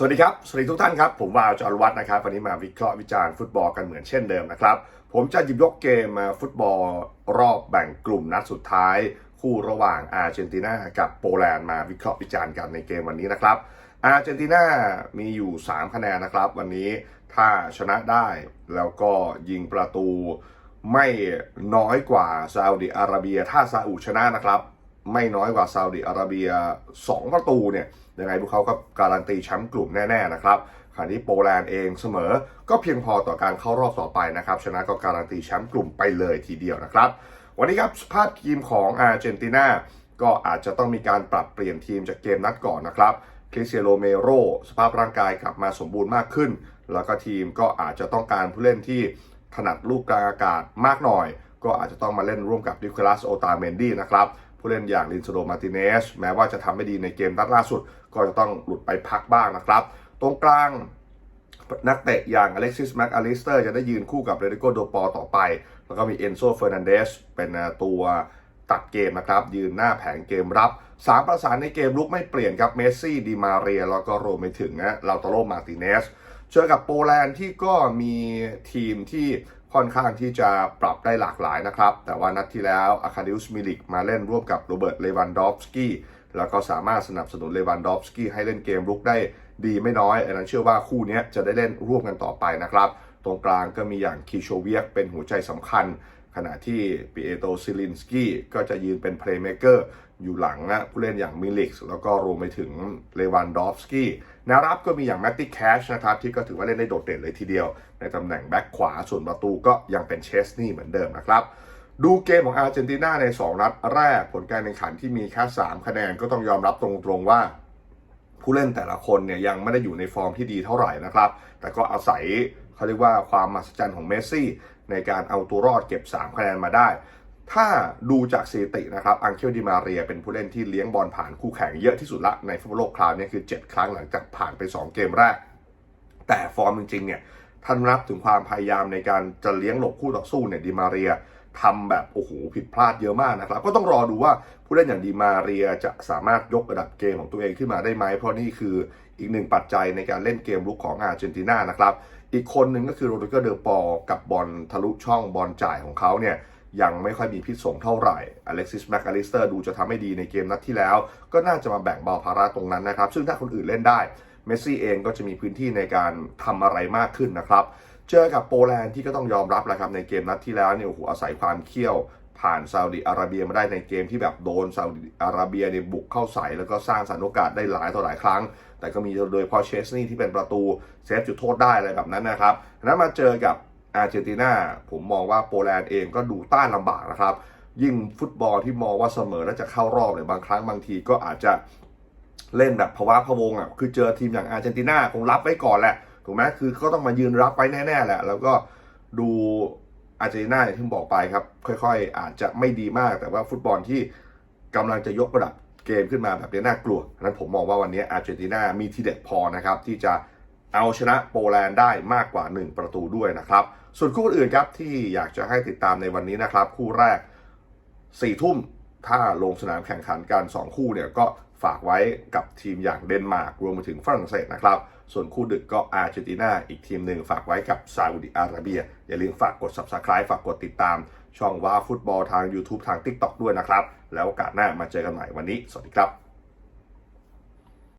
สวัสดีครับ สวัสดีทุกท่านครับ ผมวาวจอรวัฒน์นะครับ วันนี้มาวิเคราะห์วิจารณ์ฟุตบอลกันเหมือนเช่นเดิมนะครับ ผมจะหยิบยกเกมมาฟุตบอลรอบแบ่งกลุ่มนัดสุดท้าย คู่ระหว่างอาร์เจนตินากับโปแลนด์มาวิเคราะห์วิจารณ์กันในเกมวันนี้นะครับ อาร์เจนตินามีอยู่ 3 คะแนนนะครับ วันนี้ถ้าชนะได้แล้วก็ยิงประตูไม่น้อยกว่าซาอุดิอาระเบีย ถ้าซาอุชนะนะครับ ไม่น้อยกว่าซาอุดิอาระเบีย 2 ประตูเนี่ยยังไงพวกเขาก็การันตีแชมป์กลุ่มแน่ๆนะครับขณะที่โปแลนด์เองเสมอ ก็เพียงพอต่อการเข้ารอบต่อไปนะครับชนะก็การันตีแชมป์กลุ่มไปเลยทีเดียวนะครับ วันนี้ครับภาพทีมของอาร์เจนตินาก็อาจจะต้องมีการปรับเปลี่ยนทีมจากเกมนัดก่อนนะครับคริสเตียโรเมโรสภาพร่างกายกลับมาสมบูรณ์มากขึ้น แล้วก็ทีมก็อาจจะต้องการผู้เล่นที่ถนัดลูกกลางอากาศมากหน่อย ก็อาจจะต้องมาเล่นร่วมกับดิคลัสโอตาเมนดี้นะครับ ผู้เล่นอย่างลินโซโดมาติเนสแม้ว่าจะทำไม่ดีในเกมนัดล่าสุด ก็จะต้องหลุดไปพักบ้างนะครับ ตรงกลางนักเตะอย่างอเล็กซิสแม็กอลิสเตอร์จะได้ยืนคู่กับเรดิโกโดปอต่อไป แล้วก็มีเอนโซเฟอร์นันเดสเป็นตัวตัดเกมนะครับ ยืนหน้าแผงเกมรับ สามประสานในเกมลุกไม่เปลี่ยนครับเมสซี่ดีมาเรีย แล้วก็รวมไปถึงนะลาตโรมาติเนสเจอกับโปแลนด์ที่ก็มีทีมที่ ค่อนข้างที่จะปรับได้หลากหลายนะครับ แต่ว่านัดที่แล้วอาคาดิอุสมิลิกมาเล่นร่วมกับโรเบิร์ตเลวันดอฟสกี้แล้วก็สามารถสนับสนุนเลวันดอฟสกี้ให้เล่นเกมรุกได้ดีไม่น้อยอันนั้นเชื่อว่าคู่นี้จะได้เล่นร่วมกันต่อไปนะครับ ตรงกลางก็มีอย่างคีโชเวียกเป็นหัวใจสำคัญ ขณะที่ปิเอโตซิลินสกี้ก็จะยืนเป็นเพลย์เมเกอร์อยู่หลังนะผู้เล่นอย่างมิลิกส์แล้วก็รวมไปถึงเลวันดอฟสกี้แนวรับก็มีอย่างแมตติแคชนะครับ ที่ก็ถือว่าเล่นได้โดดเด่นเลยทีเดียว ในตำแหน่งแบ็คขวาส่วนประตูก็ยังเป็นเชสนี่เหมือนเดิมนะครับ ดูเกมของอาร์เจนตินาใน 2 นัดแรกผลการแข่งขันที่มีแค่ 3 คะแนนก็ต้องยอมรับตรงๆว่าผู้เล่นแต่ละคนเนี่ยยังไม่ได้อยู่ในฟอร์มที่ดีเท่าไหร่นะครับ แต่ก็อาศัยเขาเรียกว่าความมหัศจรรย์ของเมสซี่ ในการเอาตัวรอดเก็บ 3 คะแนนมาได้ ถ้าดูจากสถิตินะครับอังเคลดิมาเรียเป็นผู้เล่นที่เลี้ยงบอลผ่านคู่แข่งเยอะที่สุดละในฟุตบอลโลกคราวนี้คือ 7 ครั้งหลังจากผ่านไป 2 เกมแรก แต่ฟอร์มจริงๆเนี่ยท่านนับถึงความพยายามในการจะเลี้ยงหลบคู่ต่อสู้เนี่ยดิมาเรียทำแบบโอ้โหผิดพลาดเยอะมากนะครับ ก็ต้องรอดูว่าผู้เล่นอย่างดิมาเรียจะสามารถยกระดับเกมของตัวเองขึ้นมาได้ไหมเพราะนี่คืออีกหนึ่งปัจจัยในการเล่นเกมลุกของอาร์เจนตินานะครับ อีกคนหนึ่งก็คือโรดริโกเดอปอลกับบอลทะลุช่องบอลจ่ายของเขาเนี่ยยังไม่ค่อยมีพิษสงเท่าไหร่อเล็กซิสแมคอลิสเตอร์ดูจะทำให้ดีในเกมนัดที่แล้ว ก็น่าจะมาแบ่งเบาภาระตรงนั้นนะครับ ซึ่งถ้าคนอื่นเล่นได้ เมสซี่เองก็จะมีพื้นที่ในการทำอะไรมากขึ้นนะครับ เจอกับโปแลนด์ที่ก็ต้องยอมรับแหละครับในเกมนัดที่แล้วเนี่ยโอ้โหอาศัยความเขี้ยว ผ่านซาอุดิอาระเบียมาได้ในเกมที่แบบโดนซาอุดิอาระเบียเนี่ยบุกเข้าใส่แล้วก็สร้างสรรค์โอกาสได้หลายต่อหลายครั้ง แต่ก็มีโดยเฉพอเชสนี่ที่เป็นประตูเซฟจุดโทษได้อะไรแบบนั้นนะครับนั้นมาเจอกับอาร์เจนตินาผมมองว่าโปแลนด์เองก็ดูต้านลำบากนะครับ ยิ่งฟุตบอลที่มองว่าเสมอแล้วจะเข้ารอบเนี่ยบางครั้งบางทีก็อาจจะเล่นแบบภาวะพะวงอะคือเจอทีมอย่างอาร์เจนตินาคงรับไว้ก่อนแหละถูกไหมคือก็ต้องมายืนรับไว้แน่ๆแหละ แล้วก็ดูอาร์เจนตินาอย่างที่ผมบอกไปครับ ค่อยๆ อาจจะไม่ดีมากแต่ว่าฟุตบอลที่กำลังจะยกระดับ เกมขึ้นมาแบบนี้น่ากลัวนั้นผมมองว่าวันนี้อาร์เจนตินามีทีเด็ดพอนะครับที่จะเอาชนะโปแลนด์ได้มากกว่า 1 ประตูด้วยนะครับ ส่วนคู่อื่นครับที่อยากจะให้ติดตามในวันนี้นะครับ คู่แรกสี่ทุ่มถ้าลงสนามแข่งขันกัน 2 คู่เนี่ยก็ ฝากไว้กับทีมอย่างเดนมาร์กรวมไปถึงฝรั่งเศสนะครับ ส่วนคู่ดึกก็อาร์เจนตินาอีกทีมหนึ่งฝากไว้กับซาอุดิอาระเบีย อย่าลืมฝากกด subscribe ฝากกดติดตาม ช่องว้าฟุตบอลทาง YouTube ทาง TikTok ด้วยนะครับ แล้วโอกาสหน้ามาเจอกันใหม่วันนี้ สวัสดีครับ